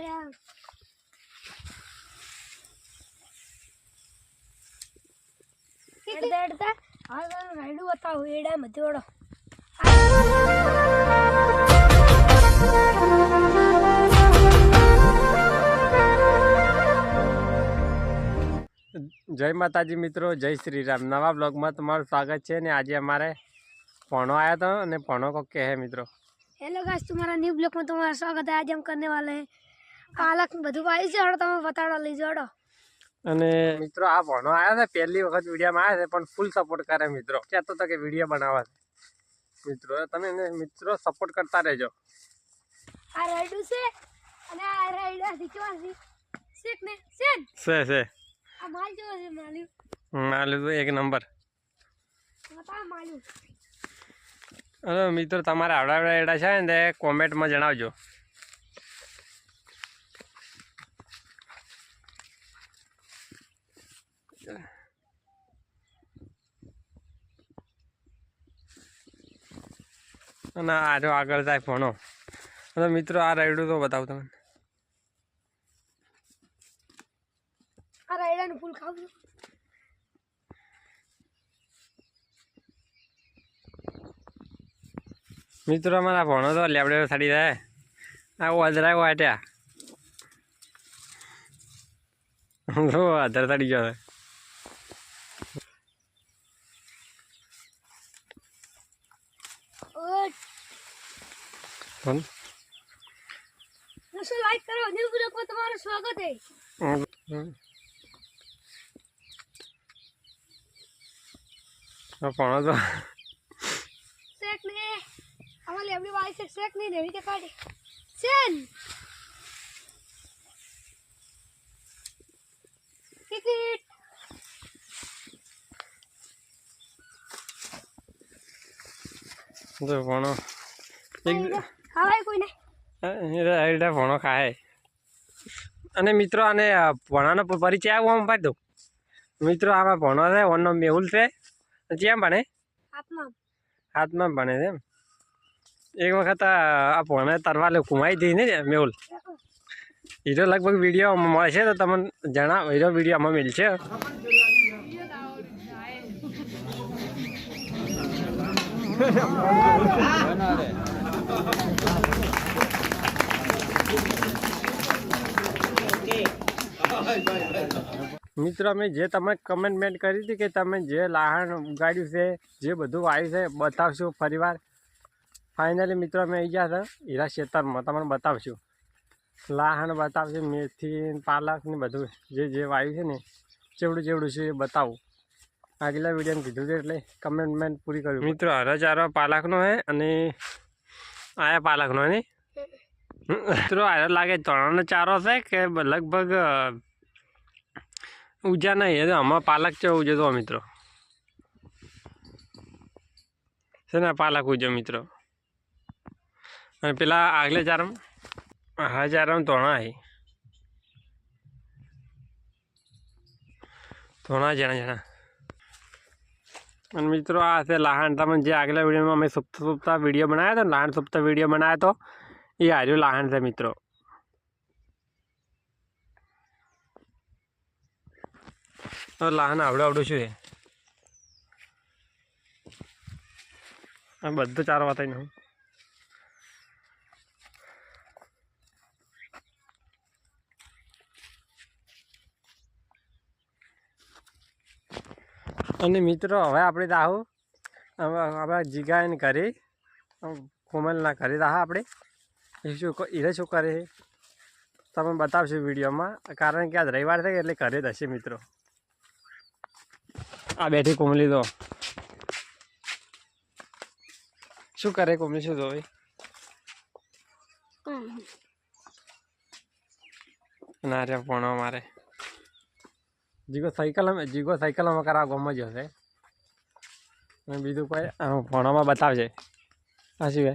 રહ્યા એડતા એડતા હવે તમે રાયડું બતાવો એડા મધ્ય વડો જય માતાજી મિત્રો જય શ્રી રામ નવા બ્લોગમાં તમારું સ્વાગત છે ને આજે અમારે પોણો આવ્યો હતો અને પોણો કોક કહે મિત્રો हेलो गाइस तुम्हारा न्यू ब्लॉग में तुम्हारा स्वागत है आज हम करने वाले हैं પાલક બધું પાઈ છે હવે તમે બતાડો લઈ જોડો અને મિત્રો આ ભણો આવ્યા છે પહેલી વખત વિડીયોમાં આવ્યા છે પણ ફૂલ સપોર્ટ કરે મિત્રો. કહેતો હતો કે વીડિયો બનાવવા છે. મિત્રો તમે એને મિત્રો સપોર્ટ કરતા રહેજો. આ રાઈડું છે અને આ રાઈડા દીકવા છે. શેક ને શેક. છે છે. આ માલ જો છે માલ્યું. માલ્યું તો એક નંબર. બતા માલ્યું. અરે મિત્રો તમારે આવડા એડા છે ને કોમેન્ટમાં જણાવજો. અને આ જો આગળ જાય ફોનો. અને મિત્રો આ રાયડું તો બતાવું તમને. આ રાયડાનું ફૂલ ખાવું મિત્રો અમારા ભણો તો લેબડે થડી જાય. આ અધરા વાટ્યા. અધર થડી ગયો છે. ઓય બોલ. દોસ્તો લાઈક કરો. ન્યુ બ્લોગમાં તમારું સ્વાગત છે. હમ. આ ભણો તો. શેક ને. અમારે લેબડી વાળી છે શેક નહીં ને રીતે કાઢે. શેન ટિકિટ જો ભણો એક ભાઈ એટલે ભણો ખાય. અને મિત્રો આને ભણાનો પરિચય આવો આમ પાડી દઉં. મિત્રો આમાં ભણો છે ઓનો મેહુલ છે. જ્યાં ભણે? હાથમાં. હાથમાં ભણે છે એમ. એક વખત આ ભણે તરવાલે કુમાઈ દઈ ને મેહુલ. હીરો લગભગ વીડિયો મળશે તો તમને જણાવ હીરો વીડિયો આમાં મળશે મિત્રો, મેં જે તમે કમેન્ટમેન્ટ કરી હતી કે તમે જે લાહણ ઉગાડ્યું છે, જે બધું વાવ્યું છે, બતાવશું ફરીવાર? ફાઇનલી મિત્રો, અમે આવી ગયા હતા હીરા ખેતરમાં તમને બતાવશું. લાહણ બતાવશું, મેથી પાલક ને બધું જે જે વાવ્યું છે ને, ચેવડું ચેવડું છે એ બતાવું. આગલા વિડીયોમાં કીધું હતું એટલે કમેન્ટમેન્ટ પૂરી કર્યું. મિત્રો હરચારો પાલકનો હે અને આયા પાલકનો નહીં મિત્રો આયો લાગે ચણાનો ચારો છે કે લગભગ ઉજા નહીં. તો આમાં પાલક છે ઉજો તો મિત્રો. છે ને પાલક ઉજો મિત્રો. અને પેલા આગલે ચારમ હા ચારમ તોણા હે. તોણા જણા જણા અને મિત્રો આ છે લાહણ. તમને જે આગલા વિડીયોમાં અમે સુપ્તા સુપ્તા વીડિયો બનાવ્યો હતો, લાહણ વીડિયો બનાવ્યો હતો એ હાર્યું લાહણ છે મિત્રો. તો લાહન આવડું આવડું છે? આ બધું ચાર વાત નહીં અને મિત્રો હવે આપણે રાહુ આપણા જીગાઈને કરી કોમલના કરી રાહ આપણે. એ શું એ શું કરે તમે બતાવશો વિડીયોમાં. કારણ કે આજ રવિવાર થાય એટલે ઘરે જ હશે મિત્રો. આ બેઠી કોમલી તો. શું કરે કોમલી શું જોવે? ના રે ભણો મારે. જીગો સાયકલ જીગો સાયકલમાં કરાવ ગમો જ હશે. અને બીજું કોઈ ફોણામાં બતાવશે આ હે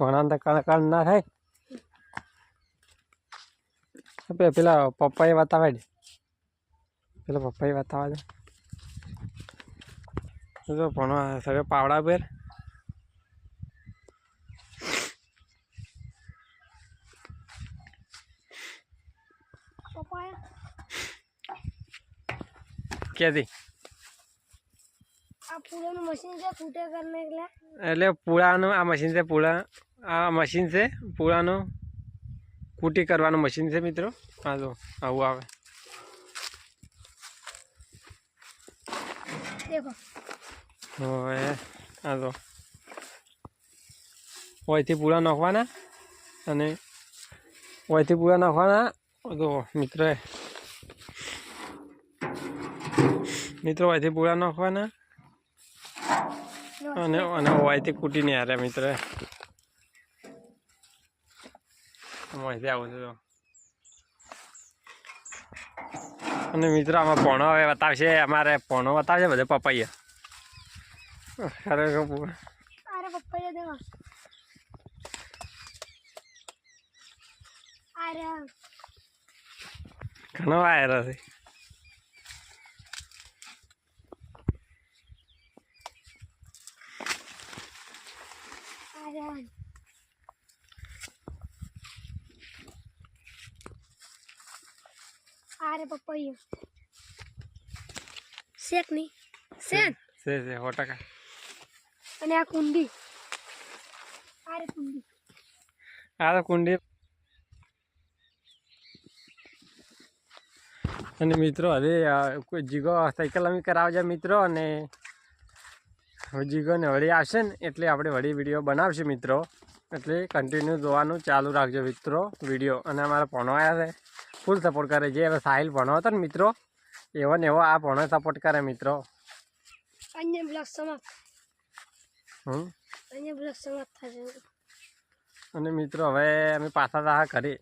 ભણાને તો કણ કણ ના થાય. પેલા પપ્પાએ બતાવે ને પેલા પપ્પાએ બતાવે છે. જો ભણો પાવડા પર કરીને એટલે. પૂળાનું આ મશીન છે પૂળા આ મશીન છે પૂળાનું કૂટી કરવાનું મશીન છે મિત્રો. હા જો આવું આવે. હવે હા તો ઓયથી પૂળા નાખવાના અને ઓયથી પૂળા નાખવાના. તો મિત્ર મિત્રો વાયથી પૂળા નાખવાના. અને અને ઓયથી કૂટીને હારે મિત્ર. અહીંથી આવું છું. અને મિત્રો આમાં પોણો હવે બતાવશે. અમારે પોણો બતાવશે બધે પપૈયા. ખરેખર ઘણો વાયરો છે. અરે આરે પપ્પા શેકની શેક સે સે સો ટકા. અને આ કુંડી. આરે કુંડી. આ તો કુંડી. અને મિત્રો હવે કોઈ જીગો સાયકલ અમે કરાવજે મિત્રો અને જીગોને વળી આવશે ને એટલે આપણે વળી વીડિયો બનાવશું મિત્રો. એટલે કન્ટિન્યુ જોવાનું ચાલુ રાખજો મિત્રો વીડિયો અને અમારા ભણો આવ્યા છે. ફૂલ સપોર્ટ કરે જે હવે સાહિલ ભણો હતો ને મિત્રો. એવો ને એવો આ ભણો સપોર્ટ કરે મિત્રો. અને મિત્રો હવે અમે પાછા રાહ કરી.